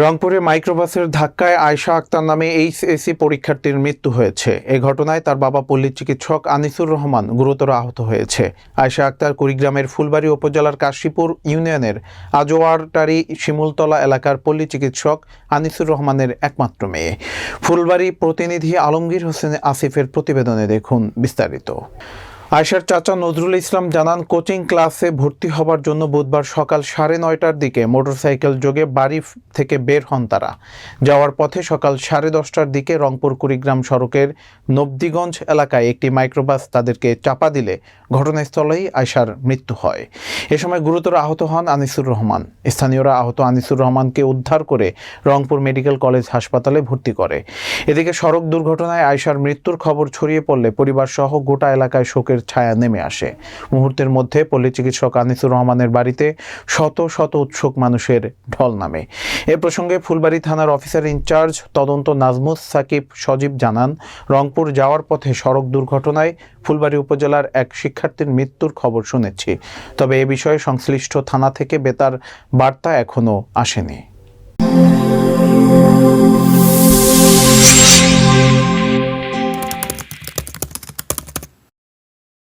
রংপুরে মাইক্রোবাসের ধাক্কায় আয়শা আক্তার নামে এইচএসসি পরীক্ষার্থীর মৃত্যু হয়েছে। এ ঘটনায় তার বাবা পল্লী চিকিৎসক আনিসুর রহমান গুরুতর আহত হয়েছে। আয়শা আক্তার কুড়িগ্রামের ফুলবাড়ী উপজেলার কাশীপুর ইউনিয়নের আজোয়ারটারি শিমুলতলা এলাকার পল্লী চিকিৎসক আনিসুর রহমানের একমাত্র মেয়ে। ফুলবাড়ি প্রতিনিধি আলমগীর হোসেন আসিফের প্রতিবেদনে দেখুন বিস্তারিত। আয়শার চাচা নজরুল ইসলাম জানান, কোচিং ক্লাসে ভর্তি হবার জন্য বুধবার সকাল সাড়ে নয়টার দিকে মোটরসাইকেল যোগে বাড়ি থেকে বের হন তারা। যাওয়ার পথে সকাল সাড়ে দশটার দিকে রংপুর কুড়িগ্রাম সড়কের নবদিগঞ্জ এলাকায় একটি মাইক্রোবাস তাদেরকে চাপা দিলে ঘটনাস্থলেই আয়শার মৃত্যু হয়। এ সময় গুরুতর আহত হন আনিসুর রহমান। স্থানীয়রা আহত আনিসুর রহমানকে উদ্ধার করে রংপুর মেডিকেল কলেজ হাসপাতালে ভর্তি করে। এদিকে সড়ক দুর্ঘটনায় আয়শার মৃত্যুর খবর ছড়িয়ে পড়লে পরিবার সহ গোটা এলাকায় শোকের ছায়া নেমে আসে। মুহূর্তের মধ্যে পল্লী চিকিৎসক আনিসুর রহমানের বাড়িতে শত শত উৎসুক মানুষের ঢল নামে। এ প্রসঙ্গে ফুলবাড়ি থানার অফিসার ইনচার্জ তদন্ত নাজমুস সাকিব সজীব জানান, রংপুর যাওয়ার পথে সড়ক দুর্ঘটনায় ফুলবাড়ি উপজেলার এক শিক্ষার্থীর মৃত্যুর খবর শুনেছি। তবে এ বিষয়ে সংশ্লিষ্ট থানা থেকে বেতার বার্তা এখনও আসেনি।